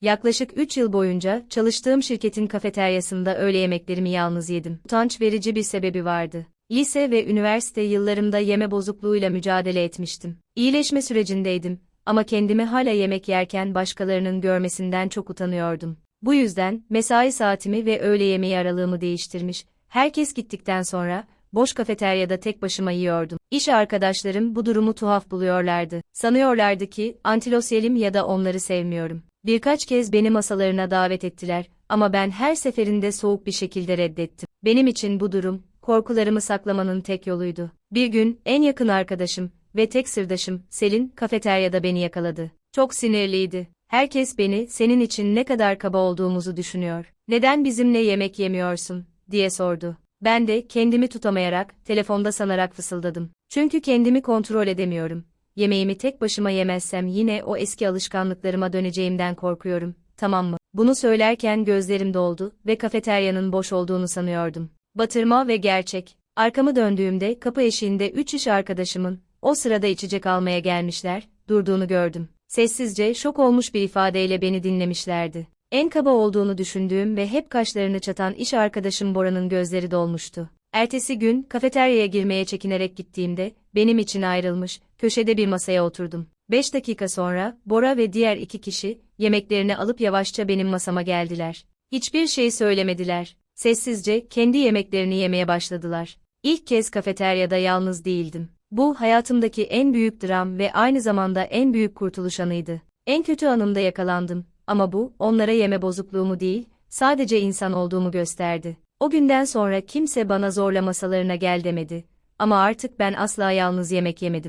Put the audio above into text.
Yaklaşık 3 yıl boyunca çalıştığım şirketin kafeteryasında öğle yemeklerimi yalnız yedim. Utanç verici bir sebebi vardı. Lise ve üniversite yıllarımda yeme bozukluğuyla mücadele etmiştim. İyileşme sürecindeydim ama kendimi hala yemek yerken başkalarının görmesinden çok utanıyordum. Bu yüzden mesai saatimi ve öğle yemeği aralığımı değiştirmiş, herkes gittikten sonra boş kafeteryada tek başıma yiyordum. İş arkadaşlarım bu durumu tuhaf buluyorlardı. Sanıyorlardı ki antilosyalim ya da onları sevmiyorum. Birkaç kez beni masalarına davet ettiler ama ben her seferinde soğuk bir şekilde reddettim. Benim için bu durum, korkularımı saklamanın tek yoluydu. Bir gün en yakın arkadaşım ve tek sırdaşım Selin kafeteryada beni yakaladı. Çok sinirliydi. Herkes beni senin için ne kadar kaba olduğumuzu düşünüyor. Neden bizimle yemek yemiyorsun diye sordu. Ben de kendimi tutamayarak telefonda sanarak fısıldadım. Çünkü kendimi kontrol edemiyorum. Yemeğimi tek başıma yemezsem yine o eski alışkanlıklarıma döneceğimden korkuyorum. Tamam mı? Bunu söylerken gözlerim doldu ve kafeteryanın boş olduğunu sanıyordum. Batırma ve gerçek. Arkamı döndüğümde kapı eşiğinde üç iş arkadaşımın, o sırada içecek almaya gelmişler, durduğunu gördüm. Sessizce şok olmuş bir ifadeyle beni dinlemişlerdi. En kaba olduğunu düşündüğüm ve hep kaşlarını çatan iş arkadaşım Bora'nın gözleri dolmuştu. Ertesi gün kafeteryaya girmeye çekinerek gittiğimde benim için ayrılmış, köşede bir masaya oturdum. Beş dakika sonra Bora ve diğer iki kişi yemeklerini alıp yavaşça benim masama geldiler. Hiçbir şey söylemediler. Sessizce kendi yemeklerini yemeye başladılar. İlk kez kafeteryada yalnız değildim. Bu hayatımdaki en büyük dram ve aynı zamanda en büyük kurtuluş anıydı. En kötü anımda yakalandım ama bu onlara yeme bozukluğumu değil, sadece insan olduğumu gösterdi. O günden sonra kimse bana zorla masalarına gel demedi. Ama artık ben asla yalnız yemek yemedim.